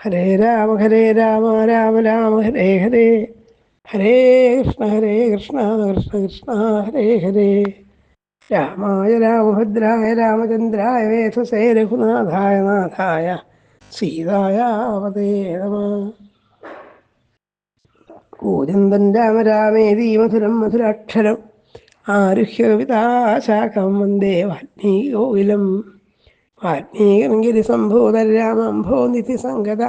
ഹരേ രാമ ഹരേ രാമ രാമ രാമ ഹരേ ഹരേ. ഹരേ കൃഷ്ണ ഹരേ കൃഷ്ണ കൃഷ്ണ കൃഷ്ണ ഹരേ ഹരേ. രാമായ രാമഭദ്രായ രാമചന്ദ്രായ വേധസേ രഘുനാഥായ നാഥായ സീതായ അവതേ നമ. കൂജന്തൻ രാമ രാമേതി മധുരം മധുരാക്ഷരം ആരുഹ്യ കവിതാശാഖം വന്ദേ വാൽമീകോകിലം വാൽമീകി സംഭൂതരാമംഭോ നിധി സംഗത.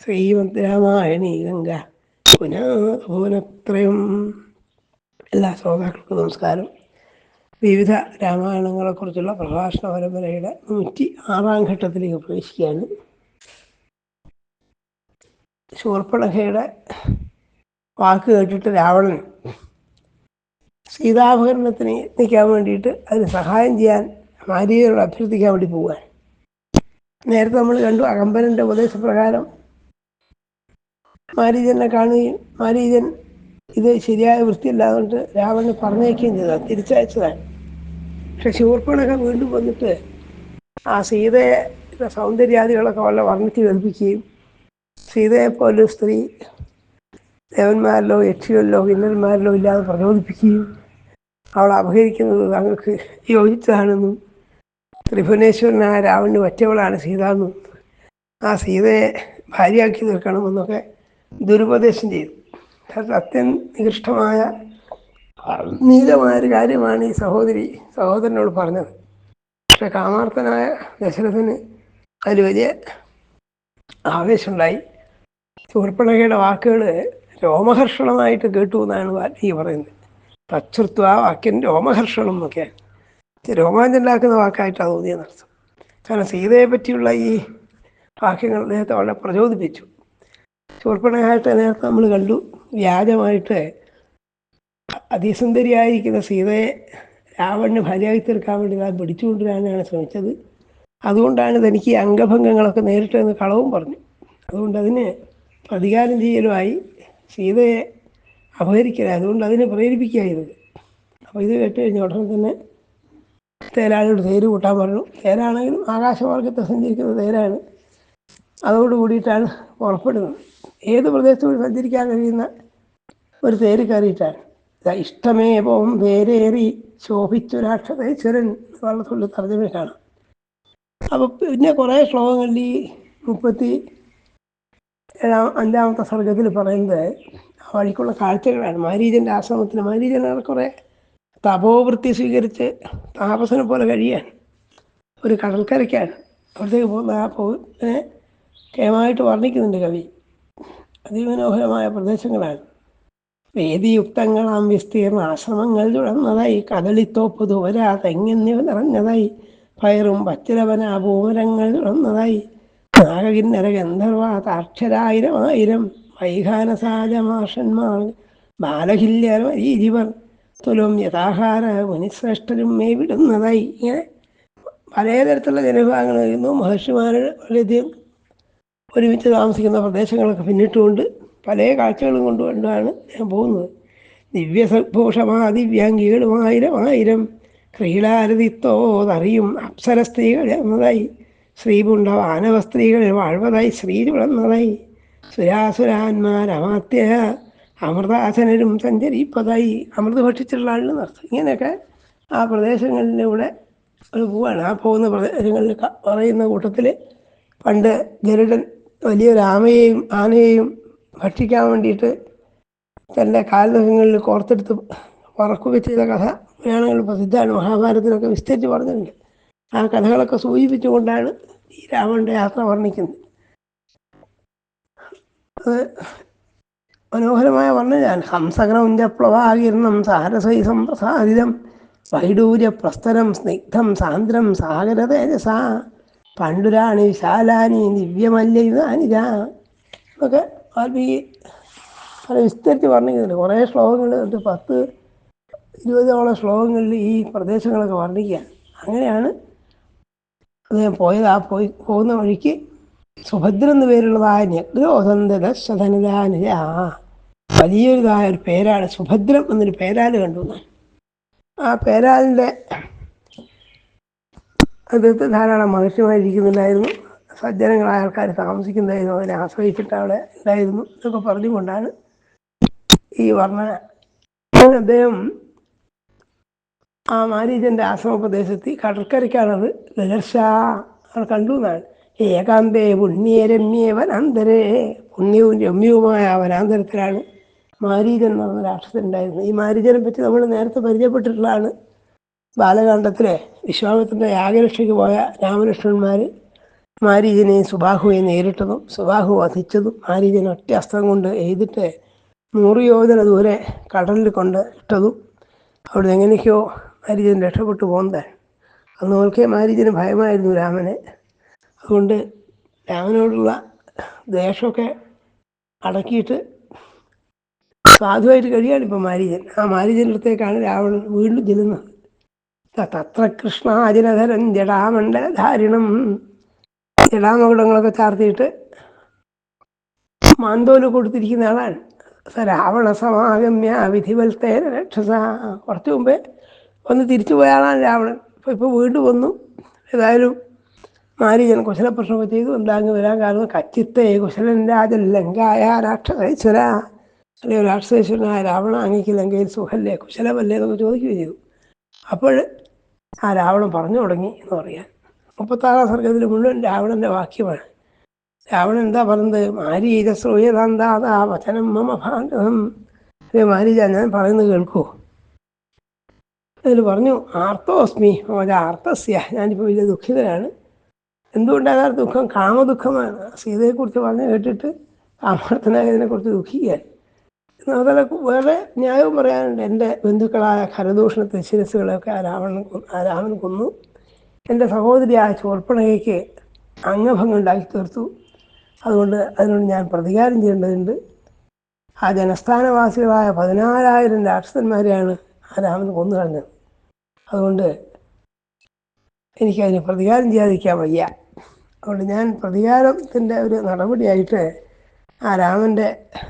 ശ്രീമദ് രാമായണീ ഗംഗ പുനഃപൂനത്രയം എല്ലാ ശ്രോതാക്കൾക്കും നമസ്കാരം. വിവിധ രാമായണങ്ങളെക്കുറിച്ചുള്ള പ്രഭാഷണ പരമ്പരയുടെ നൂറ്റി ആറാം ഘട്ടത്തിലേക്ക് പ്രവേശിക്കുകയാണ്. ശൂർപ്പണഖയുടെ വാക്ക് കേട്ടിട്ട് രാവണൻ സീതാപകരണത്തിന് നിൽക്കാൻ വേണ്ടിയിട്ട് അതിന് സഹായം ചെയ്യാൻ മാരീചനോട് അഭ്യർത്ഥിക്കാൻ വേണ്ടി പോവുകയാണ്. നേരത്തെ നമ്മൾ കണ്ടു അകമ്പനന്റെ ഉപദേശപ്രകാരം മാരീജനെ കാണുകയും മാരീജൻ ഇത് ശരിയായ വൃത്തിയില്ലാതുകൊണ്ട് രാവണന് പറഞ്ഞയക്കുകയും ചെയ്തതാണ് തിരിച്ചയച്ചതാണ്. പക്ഷെ ശൂർപ്പണൊക്കെ വീണ്ടും വന്നിട്ട് ആ സീതയുടെ സൗന്ദര്യാദികളൊക്കെ വളരെ വർണിച്ച് കേൾപ്പിക്കുകയും സീതയെ പോലെ സ്ത്രീ ദേവന്മാരിലോ യക്ഷികളിലോ കിന്നന്മാരിലോ ഇല്ലാതെ പ്രചോദിപ്പിക്കുകയും അവളെ അപഹരിക്കുന്നത് താങ്കൾക്ക് യോജിച്ചതാണെന്നും ത്രിഭുവനേശ്വരനായ രാവണന് പറ്റിയവളാണ് സീത എന്നും ആ സീതയെ ഭാര്യയാക്കി തീർക്കണമെന്നൊക്കെ ദുരുപദേശം ചെയ്തു. അത് അത്യനികൃഷ്ടമായ നീലമായ ഒരു കാര്യമാണ് ഈ സഹോദരി സഹോദരനോട് പറഞ്ഞത്. പക്ഷെ കാമാർത്ഥനായ ദശരഥന് അതിൽ വലിയ ആവേശമുണ്ടായി. ശൂർപ്പണകയുടെ വാക്കുകൾ രോമഹർഷണമായിട്ട് കേട്ടു എന്നാണ് വാൽമീകി പറയുന്നത്. തച്ചുർത്വ വാക്യൻ രോമഹർഷണം എന്നൊക്കെയാണ്. രോമാഞ്ചുണ്ടാക്കുന്ന വാക്കായിട്ടാണ് തോന്നിയെന്നർത്ഥം കാരണം സീതയെ പറ്റിയുള്ള ഈ വാക്യങ്ങൾ അദ്ദേഹത്തെ വളരെ പ്രചോദിപ്പിച്ചു. ശൂർപ്പണകായിട്ട് നേരത്തെ നമ്മൾ കണ്ടു. വ്യാജമായിട്ട് അതിസുന്ദരിയായിരിക്കുന്ന സീതയെ രാവണന് ഭാര്യയായി തീർക്കാൻ വേണ്ടി ഞാൻ പിടിച്ചുകൊണ്ടുവരാനാണ് ശ്രമിച്ചത്. അതുകൊണ്ടാണ് തനിക്ക് ഈ അംഗഭംഗങ്ങളൊക്കെ നേരിട്ട് എന്ന് കളവും പറഞ്ഞു. അതുകൊണ്ട് അതിന് പ്രതികാരം ചെയ്യലുമായി സീതയെ അപഹരിക്കല. അതുകൊണ്ട് അതിനെ പ്രേരിപ്പിക്കുക അപ്പോൾ ഇത് കേട്ട് കഴിഞ്ഞ ഉടനെ തന്നെ തേരാളിയോട് തേര് കൂട്ടാൻ പറഞ്ഞു. തേരാണെങ്കിലും ആകാശമാർഗത്തെ സഞ്ചരിക്കുന്ന തേരാണ്. അതോട് കൂടിയിട്ടാണ് പുറപ്പെടുന്നത്. ഏത് പ്രദേശത്തോട് സഞ്ചരിക്കാൻ കഴിയുന്ന ഒരു തേര് കയറിയിട്ടാണ്. ഇഷ്ടമേ പോം തേരേറി ശോഭിച്ചൊരാക്ഷതേശ്വരൻ വള്ളത്തുള്ളി തർജമ കാണാം. അപ്പോൾ പിന്നെ കുറേ ശ്ലോകങ്ങളിൽ ഈ മുപ്പത്തി ഏഴാം അഞ്ചാമത്തെ സർഗത്തിൽ പറയുന്നത് വഴിക്കുള്ള കാഴ്ചകളാണ്. മാരീജന്റെ ആശ്രമത്തിന് മാരീജൻ കുറേ തപോവൃത്തി സ്വീകരിച്ച് താപസനെ പോലെ കഴിയാൻ ഒരു കടൽക്കരയ്ക്കാണ്. അവിടത്തേക്ക് പോകുന്ന ആ പോവിനെ കേമായിട്ട് വർണിക്കുന്നുണ്ട് കവി. അതിമനോഹരമായ പ്രദേശങ്ങളാണ്. വേദിയുക്തങ്ങളാം വിസ്തീർണ ആശ്രമങ്ങൾ തുടർന്നതായി കദളിത്തോപ്പ് തുവര തെങ്ങിന്നിവ നിറഞ്ഞതായി പയറും പച്ചിലവന ഭൂമരങ്ങൾ തുടർന്നതായി നാഗകിന്നര ഗന്ധർവ താക്ഷരായിരം ആയിരം വൈഖാനസാജമാഷന്മാർ ബാലഹില്യരീജിവർ തുലും യഥാഹാര മുനിശ്രേഷ്ഠരും മേ വിടുന്നതായി. ഇങ്ങനെ പലതരത്തിലുള്ള ജനവിഭാഗങ്ങൾ വരുന്നു. മഹർഷിമാരുടെ വളരെയധികം ഒരുമിച്ച് താമസിക്കുന്ന പ്രദേശങ്ങളൊക്കെ പിന്നിട്ടുകൊണ്ട് പല കാഴ്ചകളും കൊണ്ടുകൊണ്ടാണ് ഞാൻ പോകുന്നത്. ദിവ്യസഭൂഷമാ ദിവ്യാംഗികളും ആയിരം ആയിരം ക്രീഡാരതിത്തോതറിയും അപ്സര സ്ത്രീകൾ എന്നതായി ശ്രീപുണ്ട വാനവ സ്ത്രീകൾ വാഴ്വതായി. ശ്രീ വിളന്നതായി സുരാസുരാന്മാരമാത്യ അമൃതാസനരും സഞ്ചരിപ്പതായി അമൃത് ഭക്ഷിച്ചിട്ടുള്ള ആളിന് അർത്ഥം ഇങ്ങനെയൊക്കെ ആ പ്രദേശങ്ങളിലൂടെ ഒരു പോവാണ്. ആ പോകുന്ന പ്രദേശങ്ങളിൽ പറയുന്ന കൂട്ടത്തിൽ പണ്ട് ഗരുഡൻ വലിയൊരു ആമയെയും ആനയെയും ഭക്ഷിക്കാൻ വേണ്ടിയിട്ട് തന്റെ കാൽനഖങ്ങളിൽ കോർത്തെടുത്ത് വറക്കുക ചെയ്ത കഥ പുരാണങ്ങൾ പ്രസിദ്ധമാണ്. മഹാഭാരതത്തിലൊക്കെ വിസ്തരിച്ച് പറഞ്ഞിട്ടുണ്ട്. ആ കഥകളൊക്കെ സൂചിപ്പിച്ചുകൊണ്ടാണ് ഈ രാമന്റെ യാത്ര വർണിക്കുന്നത്. അത് മനോഹരമായ വർണനയാണ് ഹംസഗ്രൗഞ്ചപ്ലവാകീർണം സാരസൈ സംപ്രസാദിതം വൈഡൂര്യ പ്രസ്തരം സ്നിഗ്ധം സാന്ദ്രം സാഗര തേജസ പണ്ടുരാണി വിശാലാനി ദിവ്യമല്ലിതാനിജ എന്നൊക്കെ വാൽമീകി പല വിസ്തരിച്ച് വർണിക്കുന്നുണ്ട്. കുറേ ശ്ലോകങ്ങൾ ഒരു പത്ത് ഇരുപതോളം ശ്ലോകങ്ങളിൽ ഈ പ്രദേശങ്ങളൊക്കെ വർണിക്കുക അങ്ങനെയാണ് അദ്ദേഹം പോയത്. ആ പോയി പോകുന്ന വഴിക്ക് സുഭദ്ര എന്ന് പേരുള്ളതായ ഞഗ്രോധന്തരശതനിതാനുജ വലിയൊരിതായ ഒരു പേരാണ് സുഭദ്രം എന്നൊരു പേരാൽ കണ്ടു. ആ പേരാലിന്റെ അദ്ദേഹത്തെ ധാരാളം മഹർഷിമാരിക്കുന്നുണ്ടായിരുന്നു സജ്ജനങ്ങളായ ആൾക്കാർ താമസിക്കുന്നതായിരുന്നു അതിനെ ആശ്രയിച്ചിട്ട് അവിടെ ഉണ്ടായിരുന്നു എന്നൊക്കെ പറഞ്ഞുകൊണ്ടാണ് ഈ വർണന. അദ്ദേഹം ആ മാരീജന്റെ ആശ്രമപ്രദേശത്ത് കടൽക്കരയ്ക്കാണത് ലഹർഷ അവിടെ കണ്ടു എന്നാണ്. ഏകാന്തേ പുണ്യേ രമ്യേ വനാന്തരേ പുണ്യവും രമ്യവുമായ ആ വനാന്തരത്തിലാണ് മാരീജൻ എന്ന് പറഞ്ഞ രാക്ഷസൻ ഉണ്ടായിരുന്നത്. ഈ മാരീജനെ പറ്റി നമ്മൾ നേരത്തെ പരിചയപ്പെട്ടിട്ടുള്ളതാണ്. ബാലകാന്ഡത്തിലെ വിശ്വാമിത്രന്റെ യാഗരക്ഷയ്ക്ക് പോയ രാമലക്ഷ്മണന്മാർ മാരീജനെയും സുബാഹുവിനെ നേരിട്ടതും സുബാഹു വധിച്ചതും മാരീജൻ ഒറ്റ അസ്ത്രം കൊണ്ട് എഴുതിട്ട് നൂറ് ദൂരെ കടലിൽ കൊണ്ട് ഇട്ടതും അവിടെ എങ്ങനെയൊക്കെയോ മാരീജൻ രക്ഷപ്പെട്ടു പോകുന്നത് അന്ന് ഓർക്കെ മാരീജന് ഭയമായിരുന്നു രാമനെ. അതുകൊണ്ട് രാമനോടുള്ള ദേഷമൊക്കെ അടക്കിയിട്ട് സാധുവായിട്ട് കഴിയാണ് ഇപ്പം മാരീജൻ. ആ മാരീജന്റെ അടുത്തേക്കാണ് രാവണൻ വീണ്ടും ചെല്ലുന്നത്. തത്ര കൃഷ്ണാജനധരൻ ജടാമണ്ഡലധാരിണം. ജടാമകുടങ്ങളൊക്കെ ചാർത്തിയിട്ട് മാന്തോൽ കൊടുത്തിരിക്കുന്ന ആളാണ്. സ രാവണ സമാഗമ്യ വിധിവൽത്തേന രക്ഷസ. കുറച്ച് മുമ്പേ വന്ന് തിരിച്ചു പോയ ആളാണ് രാവണൻ. ഇപ്പം ഇപ്പോൾ വീണ്ടും വന്നു. ഏതായാലും മാരീജൻ പ്രശ്നം ചെയ്തു. എന്താങ്ങ് വരാൻ കാരണം കച്ചിത്തെ കുശലൻ രാജൻ ലങ്കായ രാക്ഷസേശ്വര. അല്ലെങ്കിൽ രാക്ഷസേശ്വരനായ രാവണ അങ്ങേക്ക് ലങ്കയിൽ സുഖല്ലേ കുശലമല്ലേ എന്നൊക്കെ ചോദിക്കുകയും ചെയ്തു. അപ്പോൾ ആ രാവണൻ പറഞ്ഞു തുടങ്ങി എന്ന് പറയാൻ. മുപ്പത്താറാം സർഗത്തിൽ മുഴുവൻ രാവണന്റെ വാക്യമാണ്. രാവണൻ എന്താ പറഞ്ഞത്? മാരീജ വചനം മമ ഭാഗം അല്ലേ മാരീജ ഞാൻ പറയുന്നത് കേൾക്കൂ. അതിൽ പറഞ്ഞു ആർത്തോസ്മി മോജ ആർത്തസ്യ. ഞാനിപ്പോൾ വലിയ ദുഃഖിതനാണ്. എന്തുകൊണ്ടാണ് ദുഃഖം? കാമദുഃഖമാണ്. സീതയെക്കുറിച്ച് പറഞ്ഞ് കേട്ടിട്ട് കാമാർത്ഥനായതിനെക്കുറിച്ച് ദുഃഖിക്കാൻ. അതുപോലെ വേറെ ന്യായവും പറയാനുണ്ട്. എന്റെ ബന്ധുക്കളായ ഖരദൂഷണത്തെ ശിരസുകളെയൊക്കെ ആ രാവണൻ ആ രാമൻ കൊന്നു. എന്റെ സഹോദരിയായ ചോർപ്പണകയ്ക്ക് അംഗഭംഗം ഉണ്ടാക്കി തീർത്തു. അതുകൊണ്ട് അതിനോട് ഞാൻ പ്രതികാരം ചെയ്യേണ്ടതുണ്ട്. ആ ജനസ്ഥാനവാസികളായ പതിനാലായിരം രാക്ഷസന്മാരെയാണ് ആ രാമൻ കൊന്നു കളഞ്ഞത് അതുകൊണ്ട് എനിക്കതിന് പ്രതികാരം ചെയ്യാതിരിക്കാൻ വയ്യ. അതുകൊണ്ട് ഞാൻ പ്രതികാരത്തിന്റെ ഒരു നടപടിയായിട്ട് ആ രാമന്റെ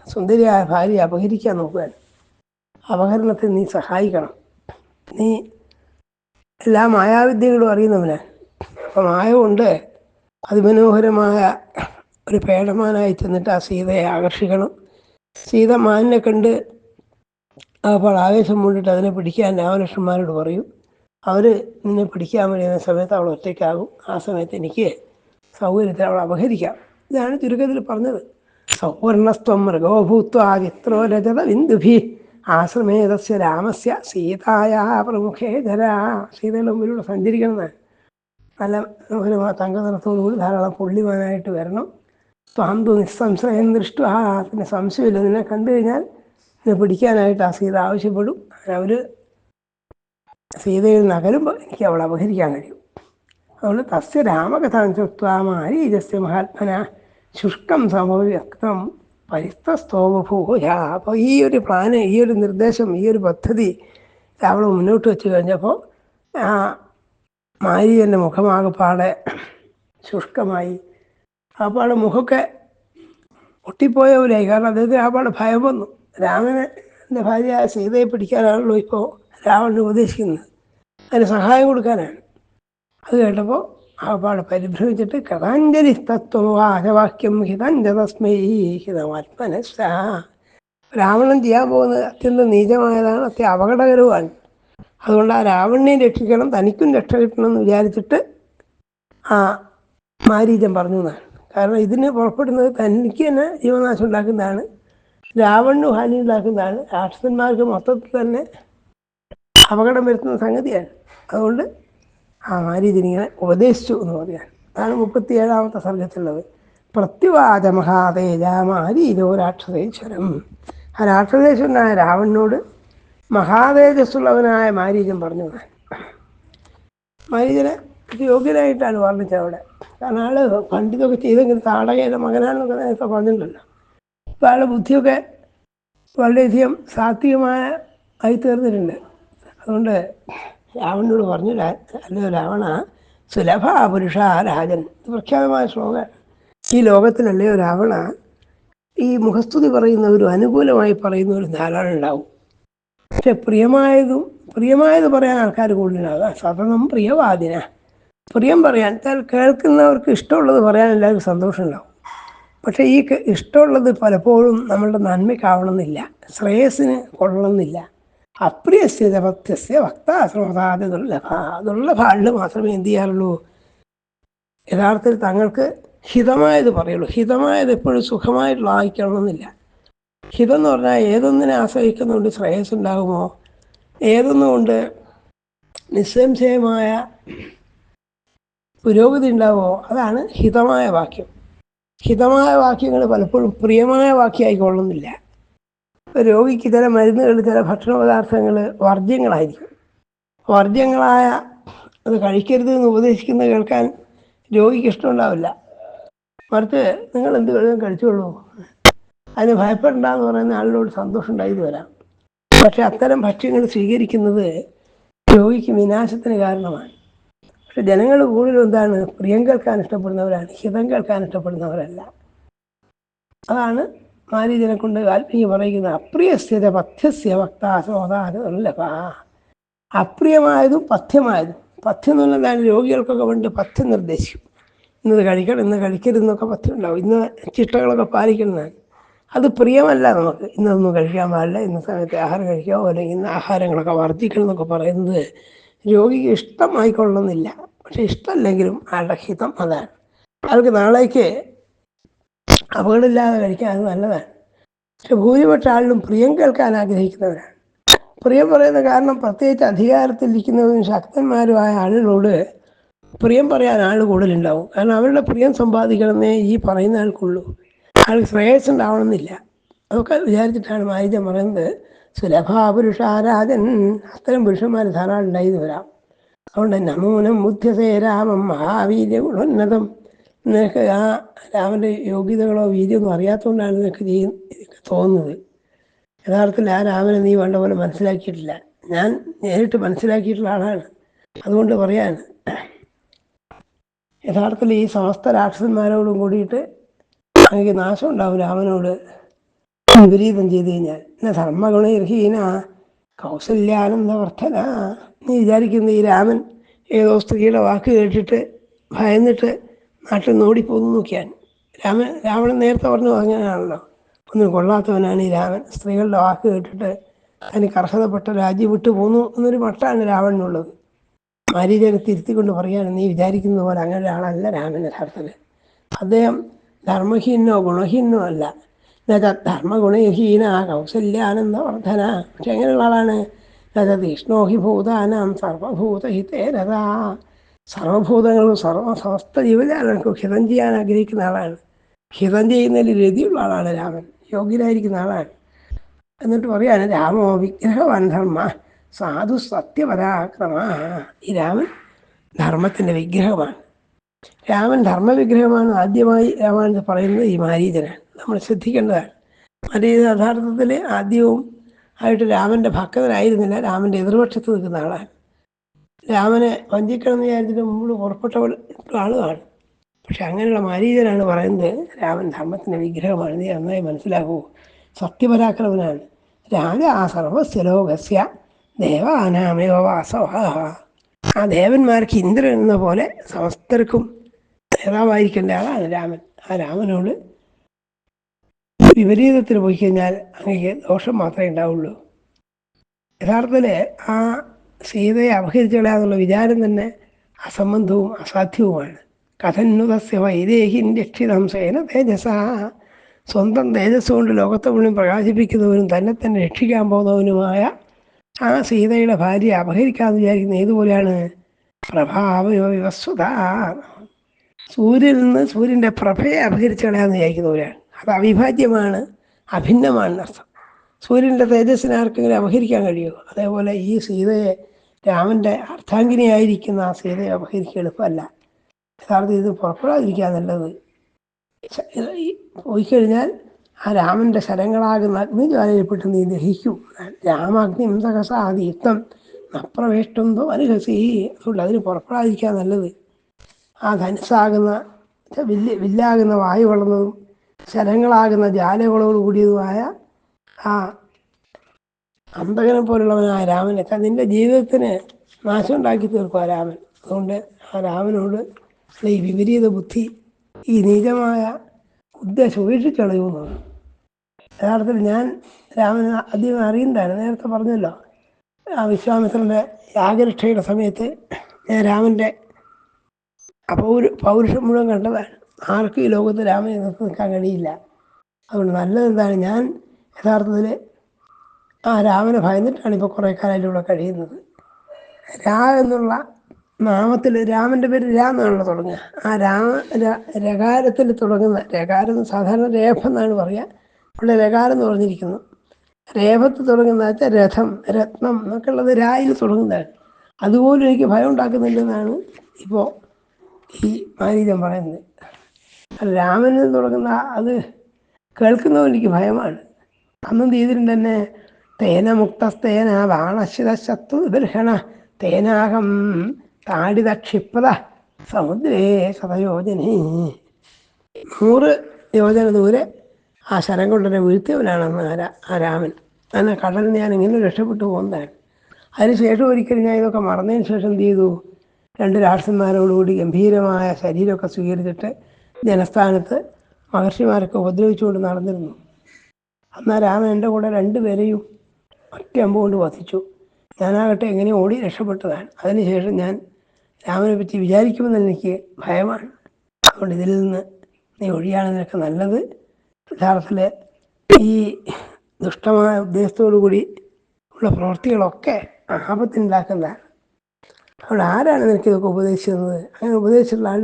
സുന്ദരിയായ ഭാര്യയെ അപഹരിക്കാൻ നോക്കുകയാണ്. അപഹരണത്തിൽ നീ സഹായിക്കണം. നീ എല്ലാ മായാവിദ്യകളും അറിയുന്നവനാണ് അപ്പം മായ കൊണ്ട് അതിമനോഹരമായ ഒരു പേടമാനായി ചെന്നിട്ട് ആ സീതയെ ആകർഷിക്കണം. സീത മാനിനെ കണ്ട് അപ്പോൾ ആവേശം കൊണ്ടിട്ട് അതിനെ പിടിക്കാൻ രാമലക്ഷ്മന്മാരോട് പറയും. അവർ നിന്നെ പിടിക്കാൻ വേണ്ടി സമയത്ത് അവൾ ഒറ്റയ്ക്കാകും. ആ സമയത്ത് എനിക്ക് സൗകര്യത്തിൽ അവൾ അപഹരിക്കാം. ഇതാണ് ചുരുക്കത്തിൽ പറഞ്ഞത്. സൗവർണസ്ത്വം മൃഗോഭൂത്വ ചിത്രോ രജത ബിന്ദുഭി. ആശ്രമേതസ്യ രാമസ്യ സീതായ പ്രമുഖേ ധരാ. സീതയുടെ മുമ്പിലൂടെ സഞ്ചരിക്കണം നല്ല മനോഹരമായ തങ്കനിറത്തോടുകൂടി ധാരാളം പുള്ളിമാനായിട്ട് വരണം. സ്വാന്തു നിസ്സംശയം ദൃഷ്ട ആ പിന്നെ സംശയമില്ല. നിന്നെ കണ്ടു കഴിഞ്ഞാൽ നിന്നെ പിടിക്കാനായിട്ട് ആ സീത ആവശ്യപ്പെടും. അവർ സീതയിൽ നകരുമ്പോൾ എനിക്ക് അവളെ അപഹരിക്കാൻ കഴിയും. അതുകൊണ്ട് തസ്യ രാമകഥാം ഇതസ്യ മഹാത്മന. ശുഷ്കം സമവ്യക്തം പരിസ്ഥസ്തോമഭൂയ അപ്പോൾ ഈ ഒരു പ്ലാന് ഈ ഒരു നിർദ്ദേശം ഈ ഒരു പദ്ധതി രാവണ മുന്നോട്ട് വെച്ച് കഴിഞ്ഞപ്പോൾ ആ മാരീജന്റെ മുഖമാകപ്പാടെ ശുഷ്കമായി. ആപ്പാടെ മുഖമൊക്കെ ഒട്ടിപ്പോയ പോലെയായി. കാരണം അദ്ദേഹത്തിന് ആപ്പാടെ ഭയം വന്നു. രാമനെ ഭാര്യ സീതയെ പിടിക്കാനാണല്ലോ ഇപ്പോൾ രാവണൻ ഉപദേശിക്കുന്നത്. അതിന് സഹായം കൊടുക്കാനാണ്. അത് കേട്ടപ്പോൾ ആപ്പാടെ പരിഭ്രമിച്ചിട്ട് കഥാഞ്ജലി തത്വവാചവാക്യം ഹിതഞ്ജ തസ്മൈ ഹിതമാത്മനസ്സ. രാവണൻ ചെയ്യാൻ പോകുന്നത് അത്യന്തം നീചമായതാണ് അത്യ അപകടകരവുമാണ്. അതുകൊണ്ട് ആ രാവണനെ രക്ഷിക്കണം തനിക്കും രക്ഷ കിട്ടണം എന്ന് വിചാരിച്ചിട്ട് ആ മാരീജൻ പറഞ്ഞു എന്നാണ്. കാരണം ഇതിന് പുറപ്പെടുന്നത് തനിക്ക് തന്നെ ജീവനാശം ഉണ്ടാക്കുന്നതാണ് രാവണന് ഹാനി ഉണ്ടാക്കുന്നതാണ് രാക്ഷസന്മാർക്ക് മൊത്തത്തിൽ തന്നെ അപകടം വരുത്തുന്ന സംഗതിയാണ്. അതുകൊണ്ട് ആ മാരീജനിങ്ങനെ ഉപദേശിച്ചു എന്ന് പറയാൻ അതാണ് മുപ്പത്തി ഏഴാമത്തെ സർഗത്തിലുള്ളത് പ്രത്യുവാച മഹാതേജ മാരീരോ രാക്ഷസേശ്വരം. ആ രാക്ഷസേശ്വരനായ രാവണനോട് മഹാതേജസ്സുള്ളവനായ മാരീജൻ പറഞ്ഞു. ഞാൻ മാരീജനെ യോഗ്യനായിട്ടാണ് വർണിച്ചത് അവിടെ. കാരണം ആൾ പണ്ടിതൊക്കെ ചെയ്തെങ്കിൽ താടകയുടെ മകനാണെന്നൊക്കെ നേരത്തെ പറഞ്ഞിട്ടുണ്ടല്ലോ. അപ്പോൾ ആളുടെ ബുദ്ധിയൊക്കെ വളരെയധികം സാത്വികമായ ആയി തീർന്നിട്ടുണ്ട് അതുകൊണ്ട് രാവണനോട് പറഞ്ഞു "രാ- അല്ലയോ രാവണ സുലഭ പുരുഷ രാജൻ പ്രഖ്യാതമായ ശ്ലോകം ഈ ലോകത്തിലല്ലയോ രാവണ ഈ മുഖസ്തുതി പറയുന്നവരും അനുകൂലമായി പറയുന്നവരും ധാരാളം ഉണ്ടാവും. പക്ഷെ പ്രിയമായതും പ്രിയമായത് പറയാൻ ആൾക്കാർ കൂടുതലുണ്ടാവുക സതതം പ്രിയവാദിന. പ്രിയം പറയാൻ കേൾക്കുന്നവർക്ക് ഇഷ്ടമുള്ളത് പറയാൻ എല്ലാവർക്കും സന്തോഷമുണ്ടാവും പക്ഷേ ഈ ഇഷ്ടമുള്ളത് പലപ്പോഴും നമ്മളുടെ നന്മയ്ക്കാവണമെന്നില്ല. ശ്രേയസ്സിന് കൊള്ളണമെന്നില്ല. അപ്രിയസ്ഥിത ഭക്തസ്യ ഭക്താശ്രോതാത് ദുർലഭ ദുർലഭാളിൽ മാത്രമേ എന്ത് ചെയ്യാറുള്ളൂ? യഥാർത്ഥത്തിൽ തങ്ങൾക്ക് ഹിതമായത് പറയുള്ളൂ. ഹിതമായത് എപ്പോഴും സുഖമായിട്ടുള്ള ആയിക്കണമെന്നില്ല ഹിതം എന്ന് പറഞ്ഞാൽ ഏതൊന്നിനെ ആശ്രയിക്കുന്നതുകൊണ്ട് ശ്രേയസ് ഉണ്ടാകുമോ ഏതൊന്നുകൊണ്ട് നിസ്സംശയമായ പുരോഗതി ഉണ്ടാവുമോ? അതാണ് ഹിതമായ വാക്യം. ഹിതമായ വാക്യങ്ങൾ പലപ്പോഴും പ്രിയമായ വാക്യമായിക്കൊള്ളുന്നില്ല. ഇപ്പോൾ രോഗിക്ക് ചില മരുന്നുകൾ ചില ഭക്ഷണ പദാർത്ഥങ്ങൾ വർജ്യങ്ങളായിരിക്കും. വർജ്യങ്ങളായ അത് കഴിക്കരുത് എന്ന് ഉപദേശിക്കുന്നത് കേൾക്കാൻ രോഗിക്ക് ഇഷ്ടമുണ്ടാവില്ല. മറിച്ച് നിങ്ങൾ എന്ത് കഴിയും കഴിച്ചോളൂ. അതിന് ഭയപ്പെടണ്ടെന്ന് പറയുന്ന ആളിനോട് സന്തോഷം ഉണ്ടായത് വരാം. പക്ഷെ അത്തരം ഭക്ഷ്യങ്ങൾ സ്വീകരിക്കുന്നത് രോഗിക്ക് വിനാശത്തിന് കാരണമാണ്. പക്ഷെ ജനങ്ങൾ കൂടുതലും എന്താണ്? പ്രിയം കേൾക്കാൻ ഇഷ്ടപ്പെടുന്നവരാണ് ഹിതം കേൾക്കാൻ ഇഷ്ടപ്പെടുന്നവരല്ല. അതാണ് മാരീജനെ കൊണ്ട് ആത്മീയ പറയുന്നത് അപ്രിയസ്ഥിത പഥ്യസ്യ ഭക്താശ്രോതാരല്ലഭ അപ്രിയമായതും പഥ്യമായതും. പഥ്യം എന്ന് പറഞ്ഞാൽ രോഗികൾക്കൊക്കെ വേണ്ടി പഥ്യം നിർദ്ദേശിക്കും. ഇന്നത് കഴിക്കണം ഇന്ന് കഴിക്കരുതെന്നൊക്കെ പഥ്യം ഉണ്ടാവും. ഇന്ന് ചിട്ടകളൊക്കെ പാലിക്കുന്നതാണ്. അത് പ്രിയമല്ല നമുക്ക്. ഇന്നതൊന്നും കഴിക്കാൻ പാടില്ല. ഇന്ന സമയത്ത് ആഹാരം കഴിക്കാമോ അല്ലെങ്കിൽ ഇന്ന് ആഹാരങ്ങളൊക്കെ വർദ്ധിക്കണം എന്നൊക്കെ പറയുന്നത് രോഗിക്ക് ഇഷ്ടമായിക്കൊള്ളുന്നില്ല പക്ഷെ ഇഷ്ടമല്ലെങ്കിലും ആളുടെ ഹിതം അതാണ്. ആൾക്ക് നാളേക്ക് അപകടമില്ലാതെ കഴിക്കാൻ അത് നല്ലതാണ്. പക്ഷെ ഭൂരിപക്ഷ ആളിലും പ്രിയം കേൾക്കാൻ ആഗ്രഹിക്കുന്നവരാണ്. പ്രിയം പറയുന്ന കാരണം പ്രത്യേകിച്ച് അധികാരത്തിലിരിക്കുന്നവരും ശക്തന്മാരുമായ ആളുകളോട് പ്രിയം പറയാൻ ആൾ കൂടുതലുണ്ടാവും. കാരണം അവരുടെ പ്രിയം സമ്പാദിക്കണമെന്നേ ഈ പറയുന്ന ആൾക്കുള്ളൂ. ആൾക്ക് ശ്രേയസ് ഉണ്ടാവണമെന്നില്ല അതൊക്കെ വിചാരിച്ചിട്ടാണ് മാരിജൻ പറയുന്നത്. സുലഭാപുരുഷാരാജൻ അത്തരം പുരുഷന്മാർ ധാരാളം ഉണ്ടായി വരാം. അതുകൊണ്ട് നമൂനം ബുദ്ധ്യസേ രാമം മഹാവീര്യ ഗുണോന്നതം. നിനക്ക് ആ രാമന്റെ യോഗ്യതകളോ വീര്യമൊന്നും അറിയാത്തതുകൊണ്ടാണ് നിനക്ക് ചെയ്യ തോന്നുന്നത്. യഥാർത്ഥത്തിൽ ആ രാമനെ നീ വേണ്ട പോലെ മനസ്സിലാക്കിയിട്ടില്ല. ഞാൻ നേരിട്ട് മനസ്സിലാക്കിയിട്ടുള്ള ആളാണ്. അതുകൊണ്ട് പറയാൻ യഥാർത്ഥത്തിൽ ഈ സമസ്ത രാക്ഷസന്മാരോടും കൂടിയിട്ട് അങ്ങക്ക് നാശം ഉണ്ടാവും രാമനോട് വിപരീതം ചെയ്തു കഴിഞ്ഞാൽ. എന്ന ധർമ്മഗുണഹീന കൗസല്യാനന്ദവർദ്ധന നീ വിചാരിക്കുന്ന ഈ രാമൻ ഏതോ സ്ത്രീയുടെ വാക്ക് കേട്ടിട്ട് ഭയന്നിട്ട് നാട്ടിൽ നിന്ന് ഓടിപ്പോന്നു നോക്കിയാൻ രാമൻ രാവണൻ നേരത്തെ പറഞ്ഞു അങ്ങനെയാണല്ലോ. ഒന്നും കൊള്ളാത്തവനാണ് ഈ രാമൻ. സ്ത്രീകളുടെ വാക്ക് കേട്ടിട്ട് തനിക്ക് അർഹതപ്പെട്ട രാജ്യം വിട്ടു പോന്നു എന്നൊരു മട്ടാണ് രാവണനുള്ളത്. മാരീചനെ തിരുത്തിക്കൊണ്ട് പറയാണ് നീ വിചാരിക്കുന്നത് പോലെ അങ്ങനെ ഒരാളല്ല രാമൻ യഥാർത്ഥത്തിൽ. അദ്ദേഹം ധർമ്മഹീനോ ഗുണഹീനോ അല്ല. ധർമ്മഗുണഹീന കൗസല്യാനന്ദ വർദ്ധന പക്ഷെ എങ്ങനെയുള്ള ആളാണ്? എന്നുവെച്ചാൽ തീഷ്ണോഹി ഭൂതാനാം സർവഭൂതഹിതേരതാ സർവഭൂതങ്ങളും സർവ സമസ്ത ജീവജാലങ്ങൾക്കും ഹിതം ചെയ്യാൻ ആഗ്രഹിക്കുന്ന ആളാണ്. ഹിതം ചെയ്യുന്നതിൽ രതിയുള്ള ആളാണ് രാമൻ. യോഗ്യനായിരിക്കുന്ന ആളാണ്. എന്നിട്ട് പറയാണ് രാമോ വിഗ്രഹവാൻ ധർമ്മ സാധു സത്യപരാക്രമ. ഈ രാമൻ ധർമ്മത്തിന്റെ വിഗ്രഹമാണ്. രാമൻ ധർമ്മവിഗ്രഹമാണ് ആദ്യമായി രാമായ പറയുന്നത് ഈ മാരീചനാണ്. നമ്മൾ ശ്രദ്ധിക്കേണ്ടതാണ്. മാരീച യഥാർത്ഥത്തിൽ ആദ്യവും ആയിട്ട് രാമന്റെ ഭക്തനായിരുന്നില്ല. രാമന്റെ എതിർപക്ഷത്ത് നിൽക്കുന്ന ആളാണ്. രാമനെ വഞ്ചിക്കണം എന്ന് വിചാരിച്ചിട്ട് മുമ്പ് പുറപ്പെട്ടവൾ ആളുമാണ്. പക്ഷെ അങ്ങനെയുള്ള മാരീചനാണ് പറയുന്നത് രാമൻ ധർമ്മത്തിന്റെ വിഗ്രഹമാണ്. നീ നന്നായി മനസ്സിലാകൂ സത്യപരാക്രമനാണ്. രാജാ സർവസ്യലോകസ്യ ലോകസ്യ ദേവാനാമേവ വാസവ. ആ ദേവന്മാർക്ക് ഇന്ദ്രൻ എന്ന പോലെ സമസ്തർക്കും നേതാവായിരിക്കേണ്ട ആളാണ് രാമൻ. ആ രാമനോട് വിപരീതത്തിൽ പോയി കഴിഞ്ഞാൽ അങ്ങക്ക് ദോഷം മാത്രമേ ഉണ്ടാവുള്ളൂ. യഥാർത്ഥത്തിൽ ആ സീതയെ അപഹരിച്ചു കളയാന്നുള്ള വിചാരം തന്നെ അസംബന്ധവും അസാധ്യവുമാണ്. കഥന്നുതസ്യ വൈദേഹിൻ രക്ഷിതംസേന തേജസ. സ്വന്തം തേജസ് കൊണ്ട് ലോകത്തെ മുഴുവൻ പ്രകാശിപ്പിക്കുന്നവനും തന്നെ തന്നെ രക്ഷിക്കാൻ പോകുന്നവനുമായ ആ സീതയുടെ ഭാര്യയെ അപഹരിക്കാമെന്ന് വിചാരിക്കുന്ന ഏതുപോലെയാണ് പ്രഭാവയോ വിവസ്വത സൂര്യനിൽ നിന്ന് സൂര്യന്റെ പ്രഭയെ അപഹരിച്ചുകളയാന്ന് വിചാരിക്കുന്നവരാണ് അത് അവിഭാജ്യമാണ് അഭിന്നമാണ് അർത്ഥം സൂര്യന്റെ തേജസ്സിനെ ആർക്കെങ്കിലും അപഹരിക്കാൻ കഴിയുമോ? അതേപോലെ ഈ സീതയെ രാമന്റെ അർത്ഥാംഗിനിയായിരിക്കുന്ന ആ സീതയെ അപഹരിക്കുക എളുപ്പമല്ല. യഥാർത്ഥത്തിൽ ഇത് പുറപ്പെടാതിരിക്കുക നല്ലത്. പോയി കഴിഞ്ഞാൽ ആ രാമന്റെ ശരങ്ങളാകുന്ന അഗ്നിജ്വാലയിൽപ്പെട്ട് നീ ദഹിക്കും. രാമാഗ്നി യുദ്ധം നപ്രവേഷ്ടന്തോ അനുഹസി. അതുകൊണ്ട് അതിന് പുറപ്പെടാതിരിക്കുക നല്ലത്. ആ ധനുസാകുന്ന വില്ല് വില്ലാകുന്ന വായു വളർന്നതും ശരങ്ങളാകുന്ന ജാലകളോട് കൂടിയതുമായ ആ. അന്തകനെ പോലുള്ളവനായ രാമനെ. നിന്റെ ജീവിതത്തിന് നാശം ഉണ്ടാക്കി തീർക്കും ആ രാമൻ. അതുകൊണ്ട് ആ രാമനോട് ഈ വിപരീത ബുദ്ധി ഈ നീചമായ ഉദ്ദേശം ഉപേക്ഷിച്ചളയുമെന്ന് പറഞ്ഞു. യഥാർത്ഥത്തിൽ ഞാൻ രാമനെ അധികം അറിയണ്ടായിരുന്നു നേരത്തെ പറഞ്ഞല്ലോ ആ വിശ്വാമിത്രന്റെ യാഗരക്ഷയുടെ സമയത്ത് ഞാൻ രാമന്റെ അപൗര പൗരുഷം മുഴുവൻ കണ്ടതാണ്. ആർക്കും ഈ ലോകത്ത് രാമനെ നിർത്തി നിൽക്കാൻ കഴിയില്ല. അതുകൊണ്ട് നല്ലതെന്താണ് ഞാൻ യഥാർത്ഥത്തിൽ ആ രാമനെ ഭയന്നിട്ടാണ് ഇപ്പോൾ കുറേ കാലമായിട്ട് ഇവിടെ കഴിയുന്നത്. രാ എന്നുള്ള നാമത്തിൽ രാമന്റെ പേര് രാ എന്നാണല്ലോ തുടങ്ങുക. ആ രാമ രകാരത്തിൽ തുടങ്ങുന്ന രകാരം സാധാരണ രേഖ എന്നാണ് പറയുക. ഇവിടെ രകാരം എന്ന് പറഞ്ഞിരിക്കുന്നു. രേഖത്ത് തുടങ്ങുന്ന വെച്ചാൽ രഥം രത്നം എന്നൊക്കെ ഉള്ളത് രായിൽ തുടങ്ങുന്നതാണ്. അതുപോലും എനിക്ക് ഭയം ഉണ്ടാക്കുന്നില്ലെന്നാണ് ഇപ്പോൾ ഈ മാനീജം പറയുന്നത്. രാമനിൽ തുടങ്ങുന്ന അത് കേൾക്കുന്നതും എനിക്ക് ഭയമാണ്. അന്നും ചെയ്തിട്ടുണ്ട് തന്നെ തേന മുക്തസ്തേന ബാണശിത ശത്രു ദൃഹണ തേനാഹം താടിത ക്ഷിപ്രത സമുദ്രേ ശതയോജനേ. നൂറ് യോജന ദൂരെ ആ ശരം കൊണ്ടുതന്നെ രാ- ആ രാമൻ. അങ്ങനെ കടലിൽ ഞാൻ ഇങ്ങനെ രക്ഷപ്പെട്ടു പോകുന്നതാണ് അതിനുശേഷം ഒരിക്കലും ഞാൻ ഇതൊക്കെ മറന്നതിന് ശേഷം എന്ത് ചെയ്തു? രണ്ട് രാഷ്ട്രന്മാരോടുകൂടി ഗംഭീരമായ ശരീരമൊക്കെ സ്വീകരിച്ചിട്ട് ജനസ്ഥാനത്ത് മഹർഷിമാരൊക്കെ ഉപദ്രവിച്ചുകൊണ്ട് നടന്നിരുന്നു. എന്നാൽ രാമൻ എന്റെ കൂടെ രണ്ടുപേരെയും ഒറ്റ അമ്പ് കൊണ്ട് വധിച്ചു ഞാനാകട്ടെ എങ്ങനെ ഓടി രക്ഷപ്പെട്ടതാണ്. അതിനുശേഷം ഞാൻ രാമനെ പറ്റി വിചാരിക്കുമെന്ന് എനിക്ക് ഭയമാണ്. അതുകൊണ്ട് ഇതിൽ നിന്ന് നീ ഒഴിയാണ് നിനക്ക് നല്ലത്. യഥാർത്ഥത്തിൽ ഈ ദുഷ്ടമായ ഉദ്ദേശത്തോടു കൂടി ഉള്ള പ്രവൃത്തികളൊക്കെ ആപത്തുണ്ടാക്കുന്നതാണ് അവിടെ ആരാണ് നിനക്ക് ഇതൊക്കെ ഉപദേശിക്കുന്നത് അങ്ങനെ ഉപദേശിച്ചിട്ടുള്ള ആൾ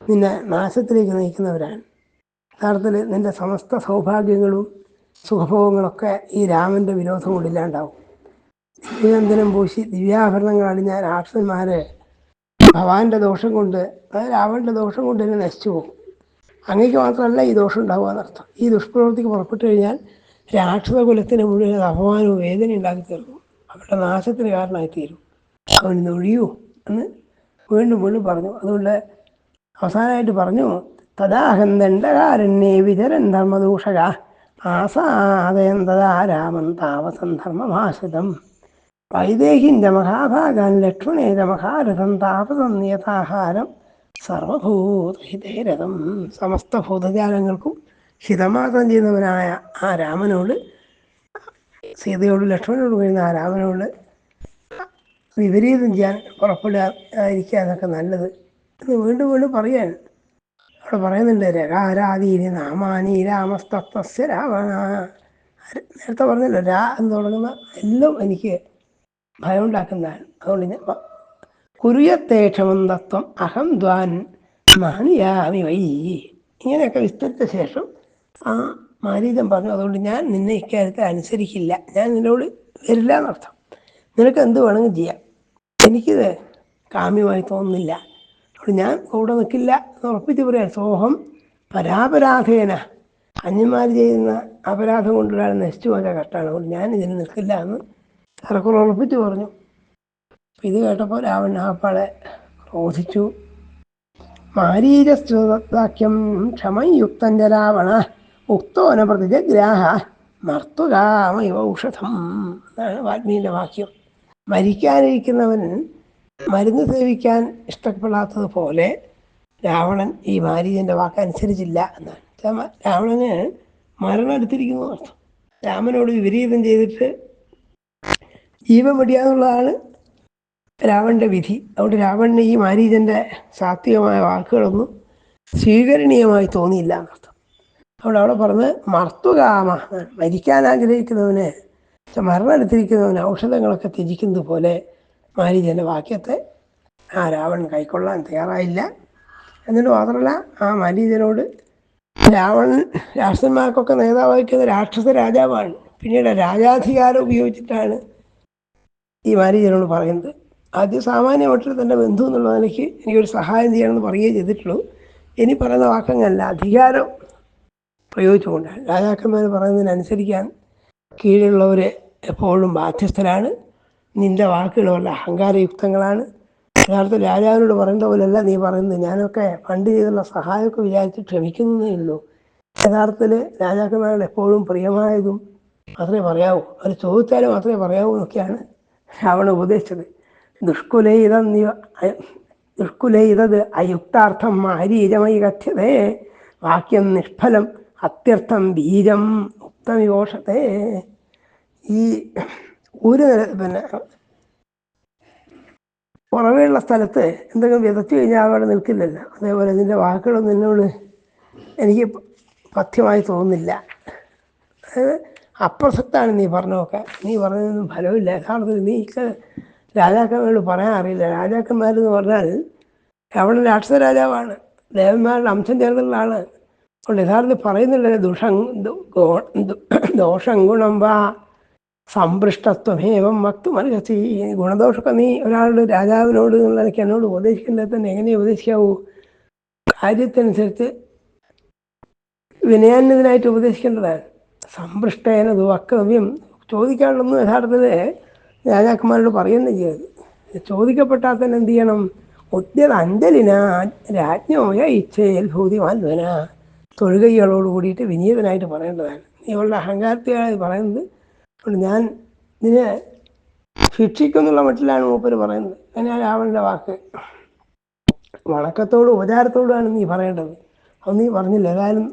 നിന്നെ നാശത്തിലേക്ക് നയിക്കുന്നവരാണ്. യഥാർത്ഥത്തിൽ നിന്റെ സമസ്ത സൗഭാഗ്യങ്ങളും സുഖഭോഗങ്ങളൊക്കെ ഈ രാമന്റെ വിരോധം കൊണ്ടില്ലാണ്ടാവും. ദിവ്യനന്ദനം പൂശി ദിവ്യാഭരണങ്ങൾ അണിഞ്ഞ രാക്ഷസന്മാരെ ഭവാന്റെ ദോഷം കൊണ്ട് അതായത് രാവണന്റെ ദോഷം കൊണ്ട് തന്നെ നശിച്ചു പോകും. അങ്ങേക്ക് മാത്രമല്ല ഈ ദോഷം ഉണ്ടാവുക എന്നർത്ഥം. ഈ ദുഷ്പ്രവൃത്തിക്ക് പുറപ്പെട്ടു കഴിഞ്ഞാൽ രാക്ഷസ കുലത്തിന് മുഴുവൻ അപമാനവും വേദന ഉണ്ടാക്കി തീർക്കും. അവരുടെ നാശത്തിന് കാരണമായി തീരും. അവൻ ഇന്ന് ഒഴിയൂ എന്ന് വീണ്ടും വീണ്ടും പറഞ്ഞു. അതുകൊണ്ട് അവസാനമായിട്ട് പറഞ്ഞു തദാഹം ദണ്ഡകാരണ്യേ വിതരൻ ധർമ്മദൂഷക. ആസാദയം രാമൻ താമസം ധർമ്മമാശ്രിതം. വൈദേഹിഞ്ച മഹാഭാഗാൻ ലക്ഷ്മണേജ മഹാരഥം താപസം നിയതാഹാരം സർവഭൂതഹിതേരഥം സമസ്ത ഭൂതജാലങ്ങൾക്കും ഹിതമാത്രം ചെയ്യുന്നവനായ ആ രാമനോട് സീതയോട് ലക്ഷ്മണനോട് വരുന്ന ആ രാമനോട് വിപരീതം ചെയ്യാൻ പുറപ്പെടാതിരിക്കുക എന്നൊക്കെ നല്ലത് എന്ന് വീണ്ടും വീണ്ടും പറയാൻ അവിടെ പറയുന്നുണ്ട് രകാരാദീനി നാമാനി രാമസ്തത്വസ്യ രാവണ. നേരത്തെ പറഞ്ഞല്ലോ രാ എന്ന് തുടങ്ങുന്ന എല്ലാം എനിക്ക് ഭയം ഉണ്ടാക്കുന്നതാണ് അതുകൊണ്ട് ഞാൻ പ- തത്വം അഹം ദ്വാൻ മാനിയാമി വൈ. ഇങ്ങനെയൊക്കെ വിസ്തരിച്ച ശേഷം ആ മാരീജൻ പറഞ്ഞു അതുകൊണ്ട് ഞാൻ നിന്നെ ഇക്കാര്യത്തിൽ അനുസരിക്കില്ല ഞാൻ നിന്നോട് വരില്ല എന്നർത്ഥം. നിനക്ക് എന്ത് വേണമെങ്കിൽ ചെയ്യാം. എനിക്കിത് കാമ്യമായി തോന്നുന്നില്ല. ഞാൻ കൂടെ നിൽക്കില്ല എന്ന് ഉറപ്പിച്ച് പറയാം സോഹം പരാപരാധേന. അന്യന്മാർ ചെയ്യുന്ന അപരാധം കൊണ്ടുള്ള നശിച്ചു പോയ കഷ്ടമാണ്. അതുകൊണ്ട് ഞാൻ ഇതിന് നിൽക്കില്ല എന്ന് ഏറെക്കുറെ ഉറപ്പിച്ച് പറഞ്ഞു. ഇത് കേട്ടപ്പോൾ രാവൺ ആപ്പാളെ ക്രോധിച്ചു. മാരീരസ്വാക്യം ക്ഷമയുക്തം ച രാവണ ഉക്തോന പ്രതിജഗ്രാഹ മർത്തുകാമ ഔഷധം എന്നാണ് വാൽമീകിന്റെ വാക്യം. മരിക്കാനിരിക്കുന്നവൻ മരുന്ന് സേവിക്കാൻ ഇഷ്ടപ്പെടാത്തതുപോലെ രാവണൻ ഈ മാരീചന്റെ വാക്ക് അനുസരിച്ചില്ല എന്നാണ്. രാവണന് മരണം എടുത്തിരിക്കുന്നു അർത്ഥം രാമനോട് വിപരീതം ചെയ്തിട്ട് ജീവൻ വെടിയാന്നുള്ളതാണ് രാവണന്റെ വിധി. അതുകൊണ്ട് രാവണന് ഈ മാരീജന്റെ സാത്വികമായ വാക്കുകളൊന്നും സ്വീകരണീയമായി തോന്നിയില്ല എന്നർത്ഥം. അതുകൊണ്ട് അവിടെ പറഞ്ഞ് മർത്തുകാമ. മരിക്കാൻ ആഗ്രഹിക്കുന്നവന് മരണം എടുത്തിരിക്കുന്നവന് ഔഷധങ്ങളൊക്കെ ത്യജിക്കുന്നത് പോലെ മാരീജന്റെ വാക്യത്തെ ആ രാവണൻ കൈക്കൊള്ളാൻ തയ്യാറായില്ല. എന്നിട്ട് മാത്രമല്ല ആ മാരീജനോട് രാവണൻ രാക്ഷസന്മാർക്കൊക്കെ നേതാവായിരിക്കുന്ന രാക്ഷസ രാജാവാണ്. പിന്നീട് രാജാധികാരം ഉപയോഗിച്ചിട്ടാണ് ഈ മാരീജനോട് പറയുന്നത്. ആദ്യം സാമാന്യമായിട്ട് തന്റെ ബന്ധു എന്നുള്ള നിലയ്ക്ക് എനിക്കൊരു സഹായം ചെയ്യണമെന്ന് പറയുകയേ ചെയ്തിട്ടുള്ളൂ. ഇനി പറയുന്ന വാക്കങ്ങല്ല അധികാരം പ്രയോഗിച്ചുകൊണ്ടാണ്. രാജാക്കന്മാർ പറയുന്നതിനനുസരിക്കാൻ കീഴിലുള്ളവർ എപ്പോഴും ബാധ്യസ്ഥരാണ്. നിന്റെ വാക്കുകൾ വല്ല അഹങ്കാരയുക്തങ്ങളാണ്? യഥാർത്ഥം രാജാവിനോട് പറയേണ്ട പോലെയല്ല നീ പറയുന്നത്. ഞാനൊക്കെ പണ്ട് ചെയ്തുള്ള സഹായമൊക്കെ വിചാരിച്ച് ക്ഷമിക്കുന്നേ ഉള്ളൂ. യഥാർത്ഥത്തിൽ രാജാക്കന്മാരുടെ എപ്പോഴും പ്രിയമായതും മാത്രമേ പറയാവൂ. അവർ ചോദിച്ചാലും മാത്രമേ പറയാവൂ എന്നൊക്കെയാണ് രാവണ ഉപദേശിച്ചത്. ദുഷ്കുലയിതം നീ ദുഷ്കുലൈതത് അയുക്താർത്ഥം മാരീരമൈ കഥ്യതേ. വാക്യം നിഷ്ഫലം അത്യർത്ഥം ബീജം ഉക്തമിവോഷത്തെ ഈ ഒരു പിന്നെ പുറമേയുള്ള സ്ഥലത്ത് എന്തെങ്കിലും വിതച്ചു കഴിഞ്ഞാൽ അവിടെ നിൽക്കില്ലല്ലോ. അതേപോലെ നിന്റെ വാക്കുകളൊന്നും എന്നോട് എനിക്ക് പഥ്യമായി തോന്നുന്നില്ല. അതായത് അപ്രസക്താണ് നീ പറഞ്ഞതൊക്കെ. നീ പറഞ്ഞതൊന്നും ഫലമില്ല. നീ രാജാക്കന്മാരോട് പറയാൻ അറിയില്ല. രാജാക്കന്മാരെന്ന് പറഞ്ഞാൽ അവിടെ രാക്ഷസ രാജാവാണ്. ദേവന്മാരുടെ അംശം ചേർന്നുള്ള ആൾ. അതുകൊണ്ട് യഥാർത്ഥത്തിൽ പറയുന്നില്ല ദുഷം ദോഷം ഗുണം വാ സമ്പൃഷ്ടത്വമേവം വക്തു മനസ്സി ഗുണദോഷമൊക്കെ നീ ഒരാളുടെ രാജാവിനോട് നിലയ്ക്ക് എന്നോട് ഉപദേശിക്കേണ്ടത് തന്നെ എങ്ങനെ ഉപദേശിക്കാവൂ? കാര്യത്തിനനുസരിച്ച് വിനയാന്യതനായിട്ട് ഉപദേശിക്കേണ്ടതാണ്. സമ്പൃഷ്ടേന വക്തവ്യം. ചോദിക്കാനുള്ളൊന്നും യഥാർത്ഥത്തിൽ രാജാക്കന്മാരോട് പറയുന്ന ചെയ്യരുത്. ചോദിക്കപ്പെട്ടാൽ തന്നെ എന്ത് ചെയ്യണം? ഉദ്യത് അഞ്ജലിന രാജ്ഞോയ ഇച്ഛയിൽ ഭൂതിമാൻവന തൊഴുകൈകളോട് കൂടിയിട്ട് വിനീതനായിട്ട് പറയേണ്ടതാണ്. നീ അവളുടെ അഹങ്കാരത്തെയാണ് പറയുന്നത്. ഞാൻ ഇതിനെ ശിക്ഷിക്കുന്നുള്ള മട്ടിലാണ് മൂപ്പര് പറയുന്നത്. അങ്ങനെ രാവണന്റെ വാക്ക് വണക്കത്തോടും ഉപചാരത്തോടുമാണ് നീ പറയേണ്ടത്. അത് നീ പറഞ്ഞില്ല. ഏതായാലും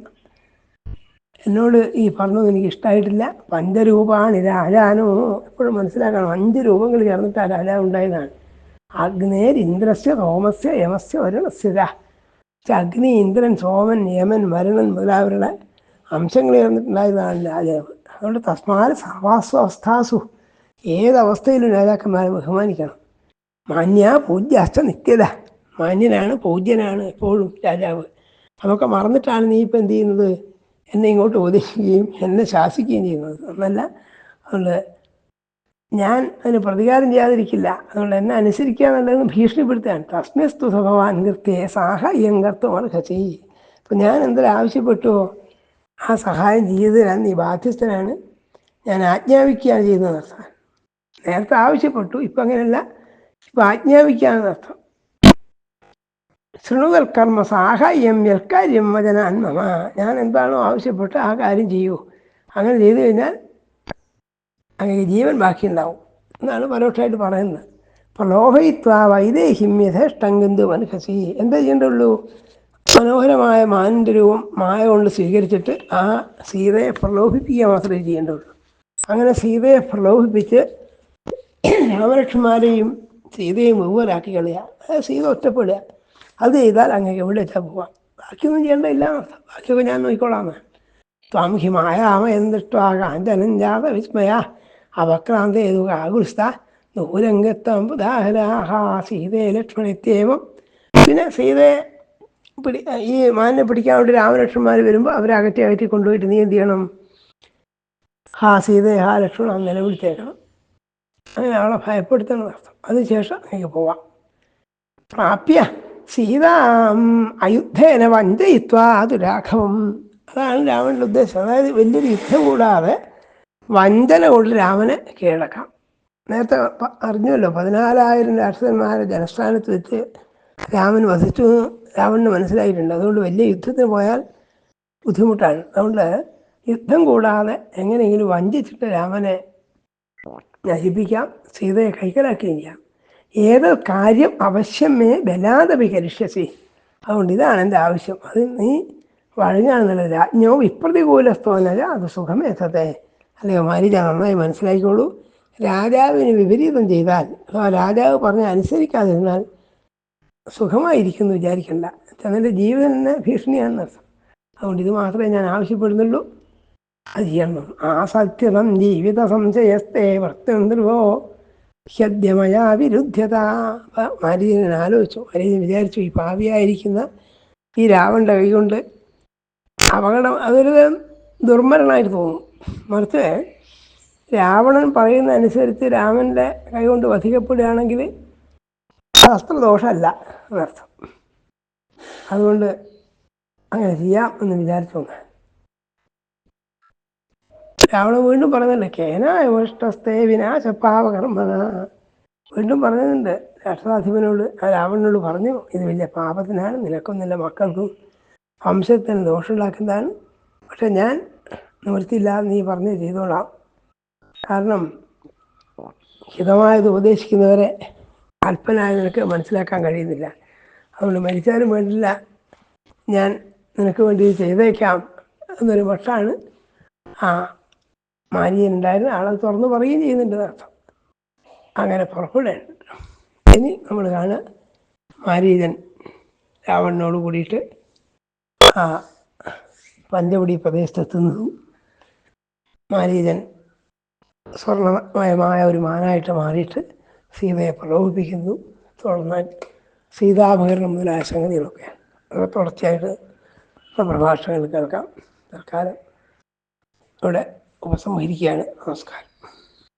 എന്നോട് ഈ പറഞ്ഞത് എനിക്ക് ഇഷ്ടമായിട്ടില്ല പഞ്ചരൂപമാണ് രാജാനോ. എപ്പോഴും മനസ്സിലാക്കണം അഞ്ച് രൂപങ്ങൾ ചേർന്നിട്ട് ആ രാജാവ് ഉണ്ടായതാണ്. അഗ്നേർ ഇന്ദ്രസ്യ സോമസ്യ യമസ്യ വരുണസ്യ. അഗ്നി ഇന്ദ്രൻ സോമൻ യമൻ വരുണൻ മുതലായവരുടെ അംശങ്ങൾ ചേർന്നിട്ടുണ്ടായതാണ് രാജാവ്. അതുകൊണ്ട് തസ്മാൽ സർവാസ്വസ്ഥാസു. ഏതവസ്ഥയിലും രാജാക്കന്മാരെ ബഹുമാനിക്കണം. മാന്യ പൂജ്യാസ്ഥ നിത്യത. മാന്യനാണ് പൂജ്യനാണ് എപ്പോഴും രാജാവ്. അതൊക്കെ മറന്നിട്ടാണ് നീ ഇപ്പം എന്ത് ചെയ്യുന്നത്? എന്നെ ഇങ്ങോട്ട് ഉപദേശിക്കുകയും എന്നെ ശാസിക്കുകയും ചെയ്യുന്നത്. എന്നല്ല അതുകൊണ്ട് ഞാൻ അതിന് പ്രതികാരം ചെയ്യാതിരിക്കില്ല. അതുകൊണ്ട് എന്നെ അനുസരിക്കുക എന്നുള്ളതെന്ന് ഭീഷണിപ്പെടുത്തുകയാണ്. തസ്മസ്തു ഭഗവാൻ കൃത്യേ സാഹായം കർത്തുമാണ് ഹസി അപ്പം ഞാൻ എന്തൊരു ആവശ്യപ്പെട്ടുവോ ആ സഹായം ചെയ്തതിനാണ് നീ ബാധ്യസ്ഥനാണ്. ഞാൻ ആജ്ഞാപിക്കുകയാണ് ചെയ്യുന്നത് അർത്ഥം. നേരത്തെ ആവശ്യപ്പെട്ടു ഇപ്പം അങ്ങനെയല്ല. ഇപ്പം ആജ്ഞാപിക്കുകയാണെന്ന് അർത്ഥം. ശൃണുതൽ കർമ്മ സാഹായം യൽക്കാര്യം വചനാൻ മമ. ഞാൻ എന്താണോ ആവശ്യപ്പെട്ട് ആ കാര്യം ചെയ്യൂ. അങ്ങനെ ചെയ്തു കഴിഞ്ഞാൽ അങ്ങനെ ജീവൻ ബാക്കിയുണ്ടാവും എന്നാണ് പരോക്ഷമായിട്ട് പറയുന്നത്. പ്രലോഭയിത്വ വൈദേഹിം യഥേഷ്ടം ഗന്ധു മനഃസി എന്താ ചെയ്യേണ്ടുള്ളൂ മനോഹരമായ മാനിന്റെ രൂപം മായ കൊണ്ട് സ്വീകരിച്ചിട്ട് ആ സീതയെ പ്രലോഭിപ്പിക്കുക മാത്രമേ ചെയ്യേണ്ടുള്ളൂ അങ്ങനെ സീതയെ പ്രലോഭിപ്പിച്ച് രാമലക്ഷ്മാരെയും സീതയും വെവ്വേറാക്കി കളയുക സീത ഒറ്റപ്പെടുക. അത് ചെയ്താൽ അങ്ങേക്ക് എവിടെ വെച്ചാൽ പോവാം. ബാക്കിയൊന്നും ചെയ്യേണ്ടതില്ല ഇല്ല ബാക്കിയൊക്കെ ഞാൻ നോക്കിക്കോളാം ത്വം ഹി മായാമ എന്തിഷ്ടാ? കാഞ്ചനം ജാത വിസ്മയ. അവക്രാന്ത ഏതു ആകുൽസ്ത നൂരംഗത്തം ഉദാഹരാഹ സീതയെ ലക്ഷ്മണിത്യേവം പിന്നെ സീതയെ പിടി ഈ മാനിനെ പിടിക്കാൻ വേണ്ടി രാമലക്ഷ്മന്മാർ വരുമ്പോൾ അവരെ അകറ്റി അകറ്റി കൊണ്ടുപോയിട്ട് നീ എന്ത് ചെയ്യണം? ഹാ സീത ഹാ ലക്ഷ്മണ നിലവിളിച്ചേക്കണം അങ്ങനെ അവളെ ഭയപ്പെടുത്തണം അർത്ഥം. അതിനുശേഷം എനിക്ക് പോവാം. പ്രാപ്യ സീതാം അയുദ്ധേന വഞ്ചയിത്വാ ദുരാഘവം അതാണ് രാമന്റെ ഉദ്ദേശം. അതായത് വലിയൊരു യുദ്ധം കൂടാതെ വഞ്ചന കൊണ്ട് രാമനെ കീഴടക്കാം. നേരത്തെ അറിഞ്ഞല്ലോ പതിനാലായിരം രാക്ഷസന്മാരെ ജനസ്ഥാനത്ത് വെച്ച് രാമൻ എന്ന്. രാവണന് മനസ്സിലായിട്ടുണ്ട്. അതുകൊണ്ട് വലിയ യുദ്ധത്തിന് പോയാൽ ബുദ്ധിമുട്ടാണ്. അതുകൊണ്ട് യുദ്ധം കൂടാതെ എങ്ങനെയെങ്കിലും വഞ്ചിച്ചിട്ട് രാമനെ നശിപ്പിക്കാം സീതയെ കൈക്കലാക്കുകയും ചെയ്യാം. ഏത് കാര്യം അവശ്യമേ ബലാദപി കരിഷ്യസി അതുകൊണ്ട് ഇതാണ് എന്റെ ആവശ്യം. അത് നീ വഴങ്ങാണെന്നുള്ളത് രാജ്ഞോ വിപ്രതികൂലസ്തോന്നല്ല അത് സുഖമേത്തത്തെ അല്ലയോ മാരിജ നന്നായി മനസ്സിലാക്കിക്കോളൂ. രാജാവിന് വിപരീതം ചെയ്താൽ രാജാവ് പറഞ്ഞ് അനുസരിക്കാതിരുന്നാൽ സുഖമായിരിക്കുന്നു വിചാരിക്കണ്ട. ചന്ദ്രന്റെ ജീവൻ തന്നെ ഭീഷണിയാണെന്ന് അർത്ഥം. അതുകൊണ്ട് ഇത് മാത്രമേ ഞാൻ ആവശ്യപ്പെടുന്നുള്ളൂ. അത് ചെയ്യണം. ആ സത്യതം ജീവിത സംശയസ്തേ വർത്തോ ഹദ്യമയാ വിരുദ്ധ്യത മാരീജൻ ആലോചിച്ചു. മാരീജൻ വിചാരിച്ചു ഈ പാവിയായിരിക്കുന്ന ഈ രാവണന്റെ കൈകൊണ്ട് അപകടം അതൊരു ദുർമരണമായിട്ട് തോന്നും. മറിച്ച് രാവണൻ പറയുന്ന അനുസരിച്ച് രാമന്റെ കൈകൊണ്ട് വധിക്കപ്പെടുകയാണെങ്കിൽ ശാസ്ത്രദോഷമല്ല എന്നർത്ഥം. അതുകൊണ്ട് അങ്ങനെ ചെയ്യാം എന്ന് വിചാരിച്ചു രാവണ വീണ്ടും പറഞ്ഞല്ലേ കേനായ വിഷ്ടസ്തേ വിനാശപാപകർമ്മന വീണ്ടും പറഞ്ഞിട്ടുണ്ട് രാഷ്ട്രാധിപനോട് ആ രാവണനോട് പറഞ്ഞു ഇത് വലിയ പാപത്തിനാണ് നിനക്കും നിന്റെ മക്കൾക്കും വംശത്തിന് ദോഷമുണ്ടാക്കുന്നതാണ്. പക്ഷെ ഞാൻ നിവൃത്തിയില്ലാതെ നീ പറഞ്ഞ് ചെയ്തോളാം. കാരണം ഹിതമായത് ഉപദേശിക്കുന്നവരെ അല്പനായ നിനക്ക് മനസ്സിലാക്കാൻ കഴിയുന്നില്ല. അതുകൊണ്ട് മരിച്ചാലും വേണ്ടില്ല. ഞാൻ നിനക്ക് വേണ്ടി ചെയ്തേക്കാം എന്നൊരു പക്ഷാണ് ആ മാനിയനുണ്ടായിരുന്ന ആളെ തുറന്നു പറയുകയും ചെയ്യുന്നുണ്ട് അർത്ഥം അങ്ങനെ പുറപ്പെടുകയാണ് ഇനി നമ്മൾ കാണുക മാരീതൻ രാവണനോട് കൂടിയിട്ട് ആ പഞ്ചവടി പ്രദേശത്തെത്തുന്നതും മാരീതൻ സ്വർണമയമായ ഒരു മാനായിട്ട് മാറിയിട്ട് സീതയെ പ്രലോഭിപ്പിക്കുന്നു. തുടർന്ന് സീതാപകരണം മുതലായ സംഗതികളൊക്കെയാണ്. അതൊക്കെ തുടർച്ചയായിട്ട് പ്രഭാഷണങ്ങൾ കേൾക്കാം. തൽക്കാലം ഇവിടെ ഉപസംഹരിക്കുകയാണ്. നമസ്കാരം.